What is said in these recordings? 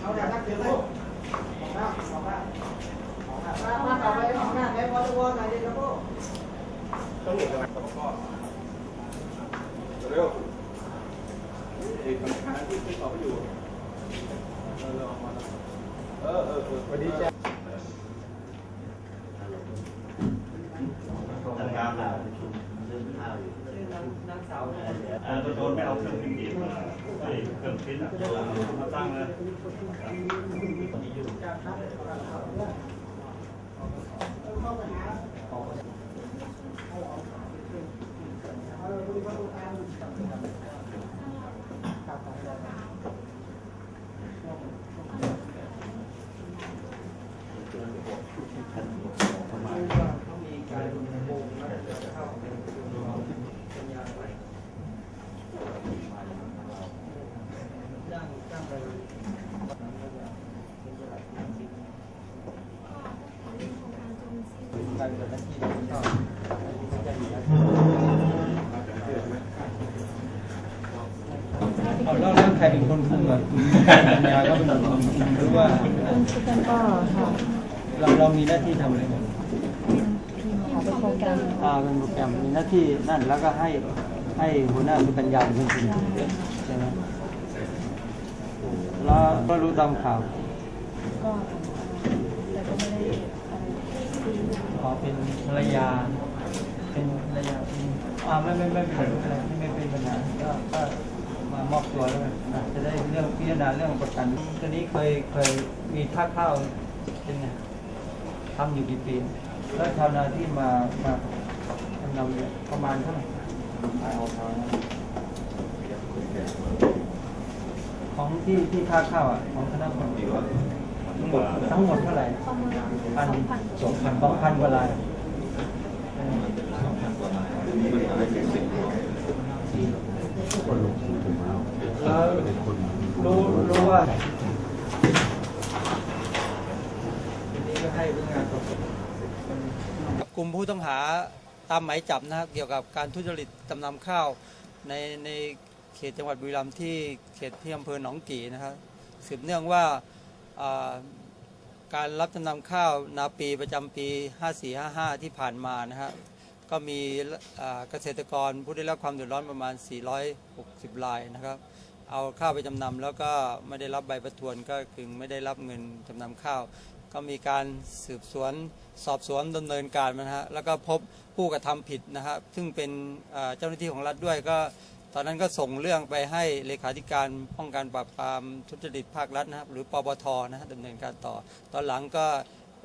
เอาแต่นักเดี๋ยวเลยของหน้าของหน้าของหน้ามาต่อไปของหน้าในพอตัวไหนดีครับพวกต้องหนีกันนะแล้วก็เร็วไอ้ปัญหาที่ที่เขาไม่อยู่เราออกมาแล้วเออเออวัสดีจ้าทำงานเราเรื่องข้าวอยู่ นางสาวอ่าตัวโดนไม่เอาเครื่องพิมพ์ดีมาไอ้เครื่องพิมพ์มาตั้งเลย จากนั้นเข้าไปหาเอาดูว่าดูทางครับ เขามีการโกงนะเข้าเป็นเป็นยาไปย่างย่างไปการ เป็นหน้าที่ก็จะมีเอาแล้วแล้วใครเป็นคนคุมอะปัญญาก็เป็นคนคุมหรือว่าคุณชุกันก็ค่ะเราเรามีหน้าที่ทำอะไรกันค่ะเป็นโปรแกรมอ่าเป็นโปรแกรมมีหน้าที่นั่นแล้วก็ให้ให้หัวหน้าคือปัญญาเป็นคนคุมใช่ไหม แล้วก็รู้ตามข่าวก็แต่ก็ไม่ได้อะไรขอเป็นภรรยา เป็นภรรยาเป็นอ่าไม่ไม่ไม่เป็นอะไรที่ไม่เป็นปัญหาก็ก็มามอบตัวแล้วกันนะจะได้เรื่องพิจารณาเรื่องประกันตอนนี้เคยเคยมีท่าข้าวเป็นไงทำอยู่กี่ปีแล้วชาวนาที่มามาทำนำเนี่ยประมาณเท่าไหร่ ของที่ที่ท่าข้าวอะของคณะคนดีว่าทั้งหมดทั้งหมดเท่าไหร่ประมาณพันสองพันสองพันกว่าลายแล้วรู้รู้ว่าทีนี้ก็ให้พนักงานสอบสวนกลุ่มผู้ต้องหาตามหมายจับนะครับเกี่ยวกับการทุจริตจำนำข้าวในใน เขตจังหวัดบุรีรัมย์ที่เขตที่อำเภอหนองกี่นะครับสืบเนื่องว่าการรับจำนำข้าวนาปีประจำปี 5455 ที่ผ่านมานะครับก็มีเกษตรกรผู้ได้รับความเดือดร้อนประมาณ 460รายนะครับ เอาข้าวไปจำนำแล้วก็ไม่ได้รับใบประทวนก็คือไม่ได้รับเงินจำนำข้าว ก็มีการสืบสวนสอบสวนดำเนินการนะฮะแล้วก็พบผู้กระทำผิดนะฮะซึ่งเป็นเจ้าหน้าที่ของรัฐด้วยก็ ตอนนั้นก็ส่งเรื่องไปให้เลขาธิการป้องกันปราบปรามทุจริตภาครัฐนะครับ หรือปปทนะฮะดำเนินการต่อ ตอนหลังก็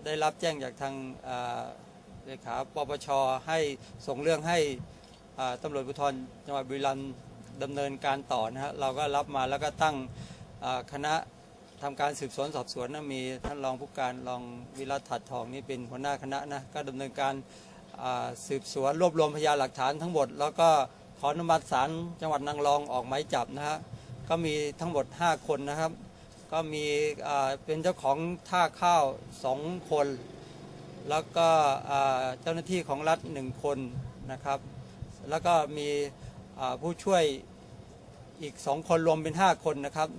ได้รับแจ้งจากทางเลขาปปชให้ส่งเรื่องให้ตำรวจภูธรจังหวัดบุรีรัมย์ดำเนินการต่อนะฮะเราก็รับมาแล้วก็ตั้งคณะทำการสืบสวนสอบสวนนะมีท่านรองผู้การรองวิรัตถัดทองนี่เป็นหัวหน้าคณะนะก็ดำเนินการสืบสวนรวบรวมพยานหลักฐานทั้งหมด แล้วก็ ขออนุมัติศาลจังหวัดนางรองออกหมายจับนะฮะก็มีทั้งหมด 5 คนนะครับ ก็มีเป็นเจ้าของท่าข้าว 2 คน แล้วก็เจ้าหน้าที่ของรัฐ 1 คนนะครับ แล้วก็มีผู้ช่วยอีก 2 คนรวมเป็น 5 คนนะครับ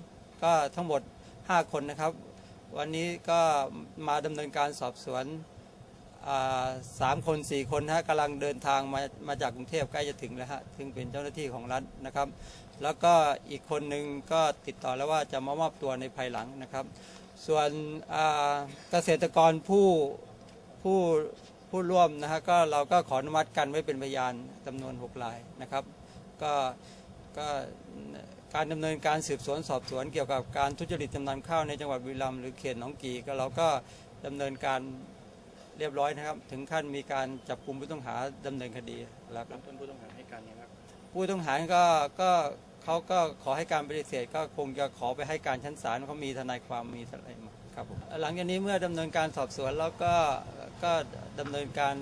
ก็ทั้งหมด 5 คนนะครับ วันนี้ก็มาดำเนินการสอบสวน สามคนสี่คนนะฮะกำลังเดินทางมามาจากกรุงเทพใกล้จะถึงแล้วฮะซึ่งเป็นเจ้าหน้าที่ของรัฐนะครับ แล้วก็อีกคนหนึ่งก็ติดต่อแล้วว่าจะมามอบตัวในภายหลังนะครับ ส่วนเกษตรกรผู้ผู้ผู้ร่วมนะฮะก็เราก็ขออนุมัติกันไว้เป็นพยานจำนวน 6 รายนะครับ ก็ก็การดำเนินการสืบสวนสอบสวนเกี่ยวกับการทุจริตจำนำข้าวในจังหวัดบุรีรัมย์หรือเขตหนองกีก็เราก็ดำเนินการ เรียบร้อยนะครับ ถึงขั้นมีการจับกลุ่มผู้ต้องหาดำเนินคดีแล้วครับต้นผู้ต้องหาให้การยังครับผู้ต้องหาก็ก็เขาก็ขอให้การปฏิเสธก็คงจะขอไปให้การชั้นศาลเขามีทนายความมีอะไรมาครับผมหลังจากนี้เมื่อดำเนินการสอบสวนแล้วก็ก็ดำเนินการ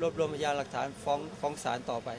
รวบรวมพยานหลักฐานฟ้องฟ้องศาลต่อไป